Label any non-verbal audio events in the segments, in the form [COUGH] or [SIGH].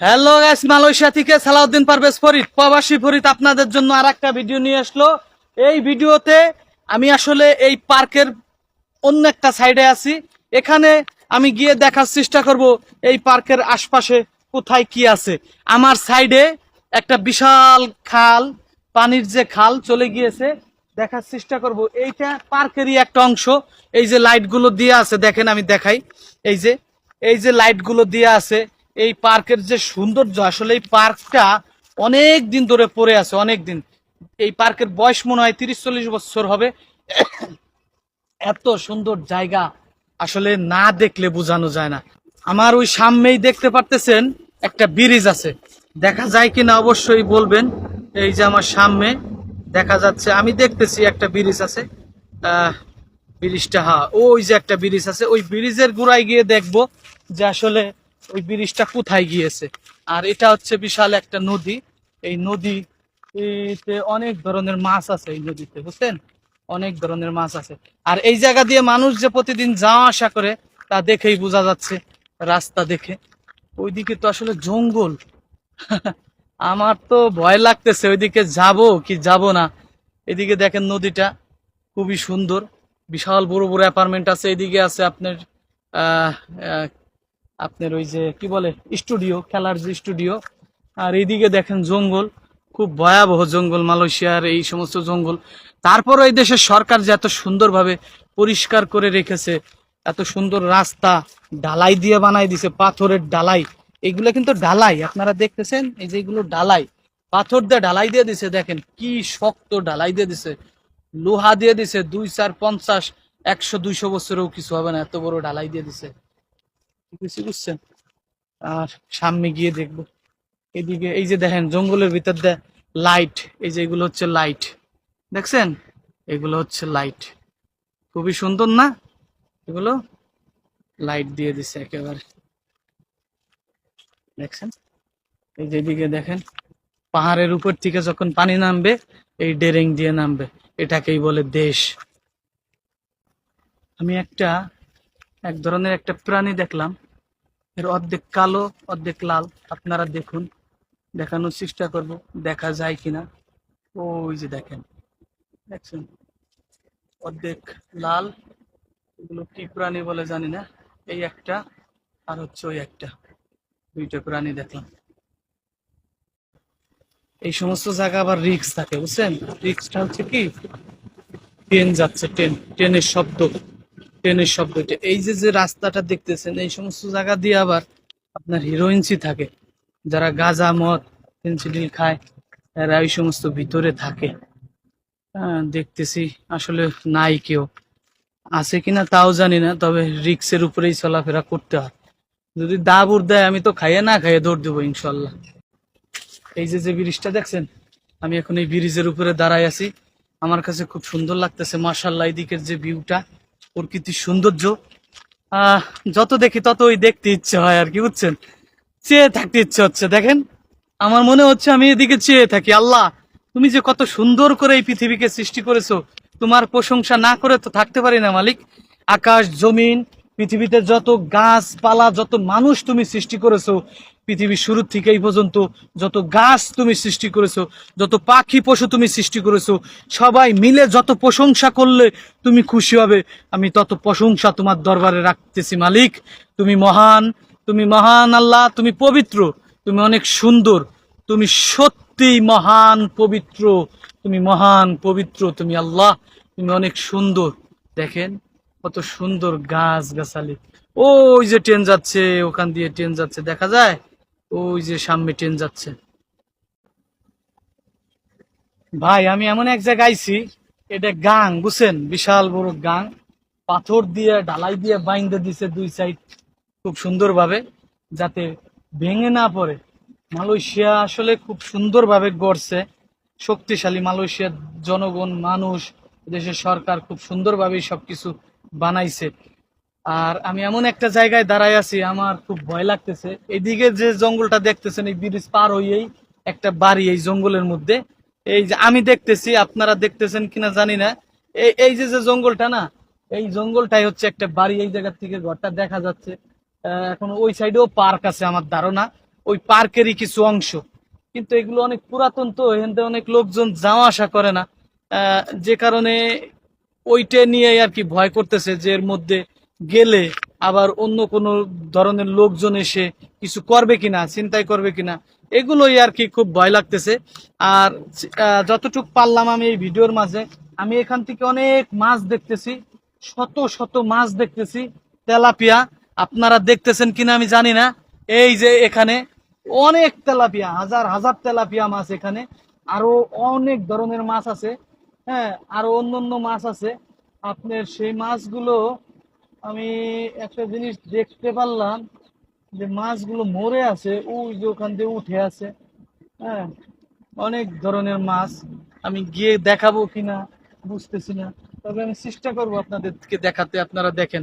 Hello guys Malaysia থেকে সালাউদ্দিন পারভেজ ফরিদ প্রবাসী ফরিদ আপনাদের জন্য আর একটা ভিডিও নিয়ে আসলো। এই ভিডিওতে আমি আসলে এই পার্কের অন্য একটা সাইডে আছি। এখানে আমি গিয়ে দেখার চেষ্টা করব এই পার্কের আশপাশে কোথায় কি আছে। আমার সাইডে একটা বিশাল খাল, পানির যে খাল চলে গিয়েছে। দেখার চেষ্টা করব। এইটা পার্কেরই একটা অংশ। এই যে লাইটগুলো দিয়ে আছে, দেখেন আমি দেখাই। এই যে এই যে লাইটগুলো দিয়ে আছে এই পার্কের যে সৌন্দর্য, আসলে এই পার্কটা অনেক দিন ধরে পড়ে আছে অনেক দিন এই পার্কের বয়স মনে হয় তিরিশ চল্লিশ বছর হবে। এত সুন্দর জায়গা আসলে না দেখলে বোঝানো যায় না। আমার ওই সামনেই দেখতে পারতেছেন একটা ব্রিজ আছে। দেখা যায় কিনা অবশ্যই বলবেন, এই যে আমার সামনে দেখা যাচ্ছে, আমি দেখতেছি একটা ব্রিজ আছে। ব্রিজটা হ্যাঁ ওই যে একটা ব্রিজ আছে। ওই ব্রিজের গোড়ায় গিয়ে দেখব যে আসলে ওই ব্রিজটা কোথায় গিয়েছে? আর এটা হচ্ছে বিশাল একটা নদী। এই নদীতে অনেক ধরনের মাছ আছে এই নদীতে, বুঝছেন? অনেক ধরনের মাছ আছে। আর এই জায়গা দিয়ে মানুষ যে প্রতিদিন যাওয়া আসা করে, তা দেখেই বোঝা যাচ্ছে, রাস্তা দেখে। ওইদিকে তো আসলে জঙ্গল। [LAUGHS] আমার তো ভয় লাগতেছে, ওইদিকে যাব কি যাব না। এদিকে দেখেন নদীটা, খুবই সুন্দর। বিশাল বড় বড় অ্যাপার্টমেন্ট আছে। এদিকে আছে আপনার আপনার ওই যে কি বলে স্টুডিও খেলার যে স্টুডিও আর এইদিকে দেখেন জঙ্গল, খুব ভয়াবহ জঙ্গল মালয়েশিয়ার এই সমস্ত জঙ্গল। তারপরও এই দেশের সরকার যে এত সুন্দরভাবে পরিষ্কার করে রেখেছে, এত সুন্দর রাস্তা, ডালাই দিয়ে বানাই দিছে, পাথরের ডালাই, এগুলো কিন্তু ডালাই, আপনারা দেখতেছেন, এই যে এগুলো ডালাই, পাথর দিয়ে ডালাই দিয়ে দিছে, দেখেন কি শক্ত ডালাই দিয়ে দিছে, লোহা দিয়ে দিছে, দুই চার পঞ্চাশ, একশো, দুইশো বছরেও কিছু হবে না, এত বড় ডালাই দিয়ে দিছে। কিছু বুঝছেন? আর সামনে গিয়ে দেখব। এদিকে এই যে দেখেন, জঙ্গলের ভিতর দিয়ে লাইট এই যে এগুলো হচ্ছে লাইট দেখছেন? এগুলো হচ্ছে লাইট খুবই সুন্দর না? এগুলো লাইট দিয়ে দিছে একেবারে। দেখছেন? এই যে এদিকে দেখেন, পাহাড়ের উপর থেকে যখন পানি নামবে, এই ডেরিং দিয়ে নামবে। এটাকেই বলে দেশ। আমি একটা, এক ধরনের একটা প্রাণী দেখলাম। এর অর্ধেক কালো, অর্ধেক লাল। আপনারা দেখুন, দেখানোর চেষ্টা করব, দেখা যায় কিনা। ওই যে দেখেন, দেখছেন? অর্ধেক লাল, এগুলো কি প্রাণী বলে জানি না। এই একটা আর হচ্ছে ওই একটা। দুইটা প্রাণী দেখলাম। এই সমস্ত জায়গা আবার রিক্স থাকে, বুঝছেন? রিক্সটা হচ্ছে কি? ট্রেন যাচ্ছে, ট্রেন, ট্রেনের শব্দ। ট্রেনের শব্দ এটা এই যে যে রাস্তাটা দেখতেছেন, এই সমস্ত জায়গা দিয়ে আবার আপনার হিরোইনসি থাকে। যারা গাঁজা, মদ পেন্সিডিল খায়, এরা এই সমস্ত ভিতরে থাকে। দেখতেছি আসলে নাই কেউ। আছে কিনা তাও জানি না, তবে রিক্সের উপরেই চলাফেরা করতে হয়। যদি দাবুর দেয়, আমি তো খাইয়ে না খাইয়ে দৌড় দেবো ইনশাল্লাহ। এই যে যে ব্রিজটা দেখছেন, আমি এখন এই ব্রিজের উপরে দাঁড়ায় আছি। আমার কাছে খুব সুন্দর লাগতেছে মার্শাল্লাহ এদিকের যে ভিউটা প্রকৃতির সৌন্দর্য। যত দেখি ততই দেখতে ইচ্ছে হয় আর কি, বুঝছেন? চেয়ে থাকতে ইচ্ছে হচ্ছে, দেখেন? আমার মনে হচ্ছে আমি এদিকে চেয়ে থাকি। আল্লাহ, তুমি যে কত সুন্দর করে এই পৃথিবীকে সৃষ্টি করেছ, তোমার প্রশংসা না করে তো থাকতে পারি না, মালিক। আকাশ, জমিন পৃথিবীতে যত গাছপালা, যত মানুষ তুমি সৃষ্টি করেছ, পৃথিবীর শুরু থেকে এই পর্যন্ত যত গাছ তুমি সৃষ্টি করেছ, যত পাখি, পশু তুমি সৃষ্টি করেছ, সবাই মিলে যত প্রশংসা করলে তুমি খুশি হবে। আমি তত প্রশংসা তোমার দরবারে রাখতেছি, মালিক। তুমি মহান তুমি মহান আল্লাহ, তুমি পবিত্র, তুমি অনেক সুন্দর। তুমি সত্যি মহান পবিত্র, তুমি মহান পবিত্র, তুমি আল্লাহ, তুমি অনেক সুন্দর। দেখেন কত সুন্দর গাছ গাছালি ওই যে ট্রেন যাচ্ছে, ওখান দিয়ে ট্রেন যাচ্ছে, দেখা যায়? ওই যে সামনে ট্রেন যাচ্ছে। ভাই, আমি এমন এক জায়গায় আইছি, এটা গাং, বুঝছেন? বিশাল বড় গাং। পাথর দিয়ে, ঢালাই দিয়ে বাইন্দে দিছে দুই সাইড খুব সুন্দরভাবে, যাতে ভেঙে না পড়ে। মালয়েশিয়া আসলে খুব সুন্দরভাবে গড়ছে। শক্তিশালী মালয়েশিয়ার জনগণ, মানুষ, দেশের সরকার খুব সুন্দরভাবে সবকিছু বানাইছে। আর আমি এমন একটা জায়গায় দাঁড়ায় আছি, আমার খুব ভয় লাগতেছে। এদিকে যে জঙ্গলটা দেখতেছেন, এই ব্রিজ পার হইয়েই একটা বাড়ি এই জঙ্গলের মধ্যে। এই যে আমি দেখতেছি, আপনারা দেখতেছেন কিনা জানি না। এই এই যে যে জঙ্গলটা না, এই জঙ্গলটাই হচ্ছে একটা বাড়ি এই জায়গার থেকে ঘরটা দেখা যাচ্ছে। এখন ওই সাইডেও পার্ক আছে আমার ধারণা। ওই পার্কেরই কিছু অংশ। কিন্তু এগুলো অনেক পুরাতন তো, এখান অনেক লোকজন যাওয়া আসা করে না। যে কারণে ওইটা নিয়ে আর কি ভয় করতেছে যে এর মধ্যে গেলে আবার অন্য কোনো ধরনের লোকজন এসে কিছু করবে কিনা চিন্তাই করবে কিনা, এগুলোই আর কি খুব ভয় লাগতেছে। আর যতটুকু পারলাম আমি এই ভিডিওর মাঝে, আমি এখান থেকে অনেক মাছ দেখতেছি, শত শত মাছ দেখতেছি। তেলাপিয়া, আপনারা দেখতেছেন কিনা আমি জানি না। এই যে এখানে অনেক তেলাপিয়া, হাজার হাজার তেলাপিয়া মাছ এখানে, আরও অনেক ধরনের মাছ আছে। হ্যাঁ আরও অন্য অন্য মাছ আছে। আপনার সেই মাছগুলো আমি একটা জিনিস দেখতে পারলাম যে মাছগুলো মরে আছে, ওই যে ওখান দিয়ে উঠে আছে। হ্যাঁ অনেক ধরনের মাছ। আমি গিয়ে দেখাবো কিনা বুঝতেছি না। তবে আমি চেষ্টা করব আপনাদেরকে দেখাতে, আপনারা দেখেন।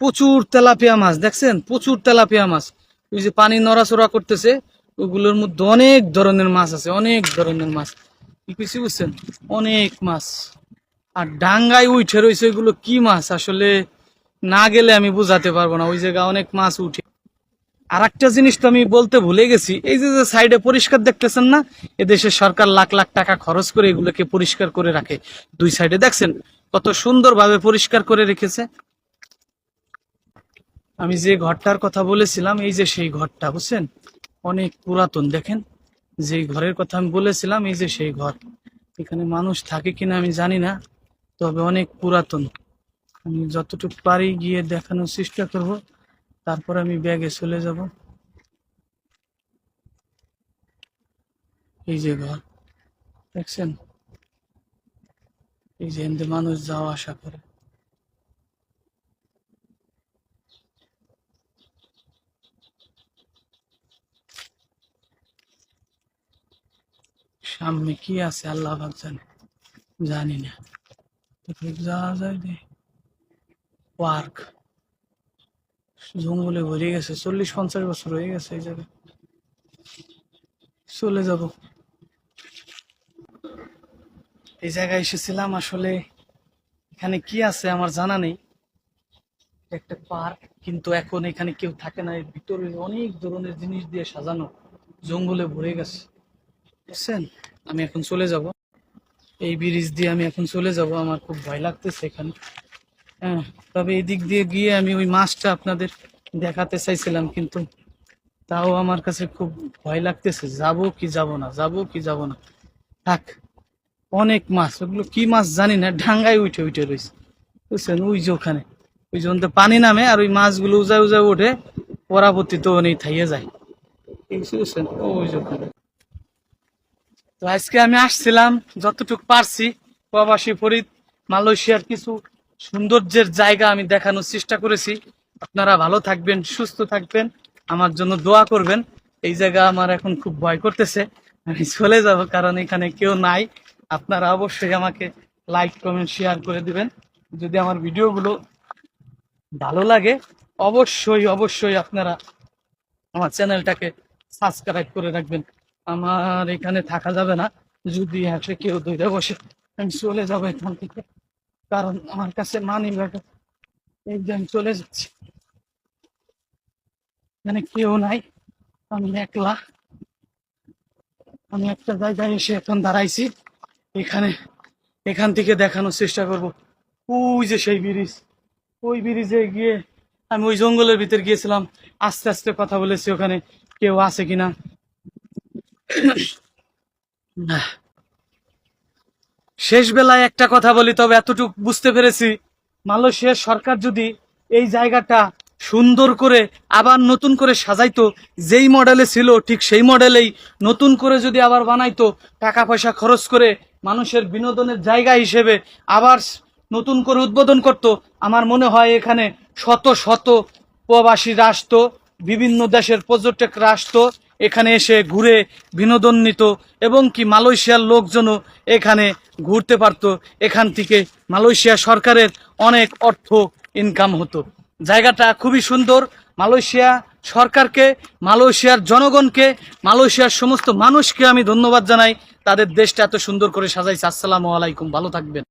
প্রচুর তেলাপিয়া মাছ, দেখছেন? প্রচুর তেলাপিয়া মাছ। ওই যে পানি নড়াচড়া করতেছে, ওগুলোর মধ্যে অনেক ধরনের মাছ আছে, অনেক ধরনের মাছ। কি বুঝছেন? অনেক মাছ। আর ডাঙ্গায় উঠে রয়েছে ওইগুলো কি মাছ? আসলে না গেলে আমি বুঝাতে পারব না। ওই জায়গায় অনেক মাছ উঠে। আর একটা জিনিস তো আমি বলতে ভুলে গেছি। এই যে যে সাইডে পরিষ্কার দেখতেছেন না? এদেশের সরকার লাখ লাখ টাকা খরচ করে এগুলোকে পরিষ্কার করে রাখে। দুই সাইডে দেখছেন? কত সুন্দরভাবে পরিষ্কার করে রেখেছে। আমি যে ঘরটার কথা বলেছিলাম, এই যে সেই ঘরটা, বুঝছেন? অনেক পুরাতন, দেখেন? যে ঘরের কথা আমি বলেছিলাম, এই যে সেই ঘর। এখানে মানুষ থাকে কিনা আমি জানি না, তবে অনেক পুরাতন। আমি যতটুকু পারি গিয়ে দেখানোর চেষ্টা করব, তারপর আমি ব্যাগে চলে যাব। এই যে ঘর, দেখছেন? এই যে মানুষ যাওয়া আসা করে। সামনে কি আছে? আল্লাহ পাক জানে। জানি না। যাওয়া যায় যে পার্ক। জঙ্গলে ভরে গেছে। চল্লিশ পঞ্চাশ বছর হয়ে গেছে এই জায়গায়। চলে যাব। এই জায়গায় এসেছিলাম আসলে। এখানে কি আছে আমার জানা নেই। একটা পার্ক, কিন্তু এখন এখানে কেউ থাকে না। ভিতরে অনেক ধরনের জিনিস দিয়ে সাজানো। জঙ্গলে ভরে গেছে। বুঝছেন? আমি এখন চলে যাব। এই ব্রিজ দিয়ে আমি এখন চলে যাব। আমার খুব ভয় লাগতেছে এখানে। হ্যাঁ তবে এই দিক দিয়ে গিয়ে আমি ওই মাছটা আপনাদের দেখাতে চাইছিলাম, কিন্তু তাও আমার কাছে খুব ভয় লাগতেছে। যাব কি যাব না? যাব কি যাব না? থাক, অনেক মাছ। ওগুলো কি মাছ জানি না, ডাঙ্গায় উঠে উঠে রয়েছে। বুঝছেন? ওই যে ওখানে। ওই যে পানি নামে আর ওই মাছগুলো উজায় উজা ওঠে, পরাবর্তিত নেই থাইয়ে যায়। বুঝছেন? ওই যে ওখানে। তো আজকে আমি আসছিলাম, যতটুকু পারছি, প্রবাসী ফরিদ, মালয়েশিয়ার কিছু সৌন্দর্যের জায়গা আমি দেখানোর চেষ্টা করেছি। আপনারা ভালো থাকবেন, সুস্থ থাকবেন, আমার জন্য দোয়া করবেন। এই জায়গা আমার এখন খুব ভয় করতেছে, আমি চলে যাব কারণ এখানে কেউ নাই। আপনারা অবশ্যই আমাকে লাইক কমেন্ট শেয়ার করে দিবেন। যদি আমার ভিডিওগুলো ভালো লাগে, অবশ্যই অবশ্যই আপনারা আমার চ্যানেলটাকে সাবস্ক্রাইব করে রাখবেন। আমার এখানে থাকা যাবে না। যদি এসে কেউ দৈরে বসে, আমি চলে যাব এখান থেকে। কারণ আমার কাছে মানি ব্যাগ এই যে আমি চলে যাচ্ছি। এখানে কেউ নাই। আমি একলা। আমি একটা জায়গায় এসে এখন দাঁড়াইছি। এখানে, এখান থেকে দেখানোর চেষ্টা করব। ওই যে সেই ব্রিজ। ওই ব্রিজে গিয়ে আমি ওই জঙ্গলের ভিতর গিয়েছিলাম। আস্তে আস্তে কথা বলেছি ওখানে। কেউ আছে কিনা? শেষ বেলায় একটা কথা বলি, তবে এতটুকু বুঝতে পেরেছি। মালয়েশিয়ার সরকার যদি এই জায়গাটা সুন্দর করে আবার নতুন করে সাজাইতো, যেই মডেলে ছিল, ঠিক সেই মডেলেই নতুন করে যদি আবার বানাইতো টাকা পয়সা খরচ করে মানুষের বিনোদনের জায়গা হিসেবে আবার নতুন করে উদ্বোধন করত, আমার মনে হয় এখানে শত শত প্রবাসীরা আসতো, বিভিন্ন দেশের পর্যটকরা আসতো এখানে এসে ঘুরে বিনোদন নিত এবং কি মালয়েশিয়ার লোকজনও এখানে ঘুরতে পারতো। এখান থেকে মালয়েশিয়া সরকারের অনেক অর্থ ইনকাম হতো। জায়গাটা খুবই সুন্দর। মালয়েশিয়া সরকারকে, মালয়েশিয়ার জনগণকে, মালয়েশিয়ার সমস্ত মানুষকে আমি ধন্যবাদ জানাই। তাদের দেশটা এত সুন্দর করে সাজাইছে। আসসালামু আলাইকুম। ভালো থাকবেন।